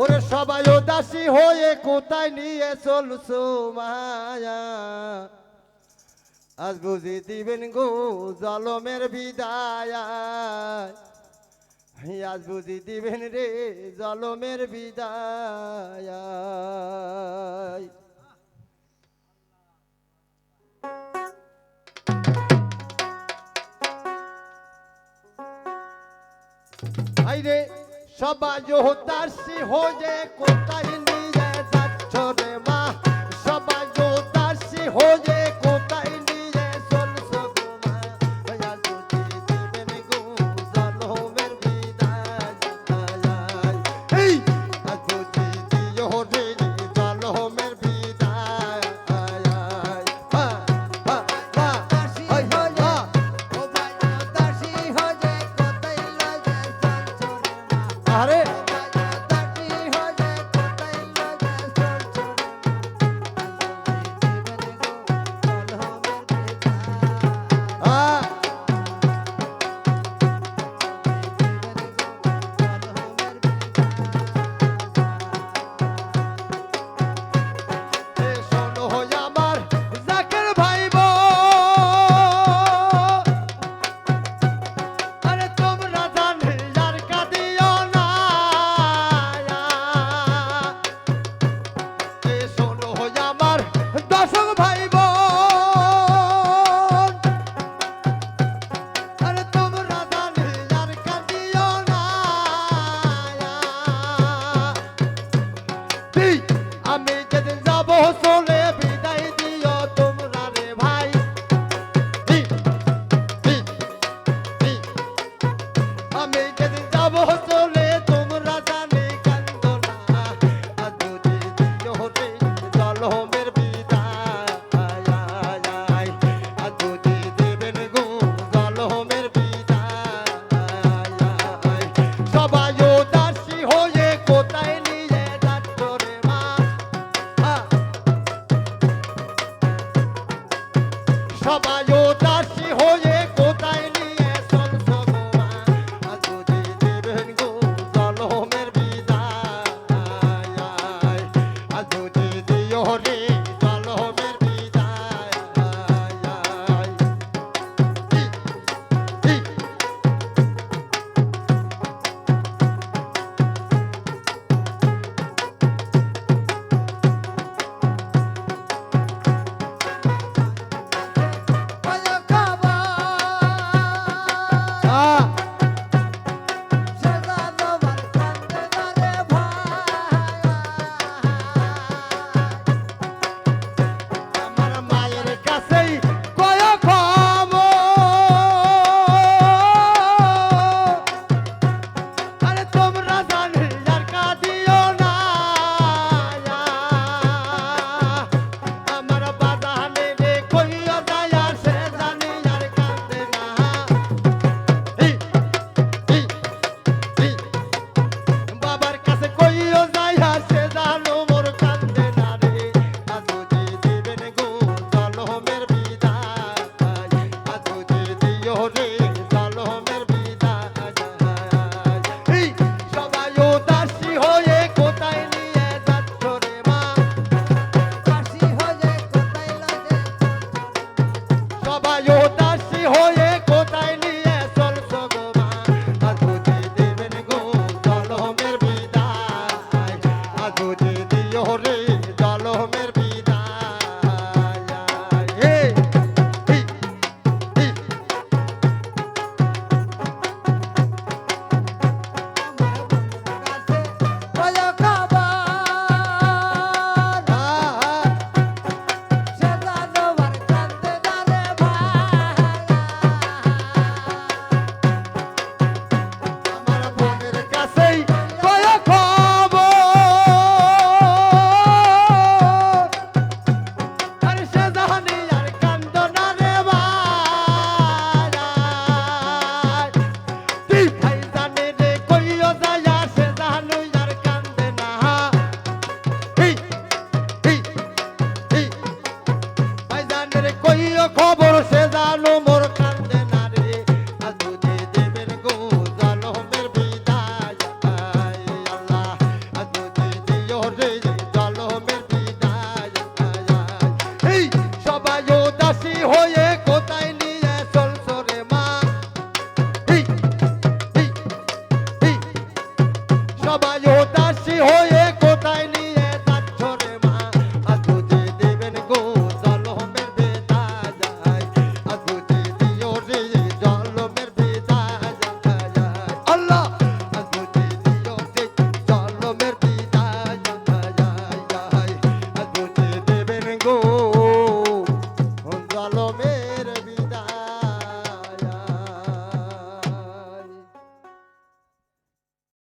ওরে সবাই উদাসী হয়ে কোথায় নিয়ে চলছো মায়া? আজ বুঝি দিবেন গো জলমের বিদায়। আজ বুঝি দিবেন রে জলমের বিদায়। Hey আইরে সবাই হতাশি হয়ে কোথায় নিয়ে যাচ্ছ রে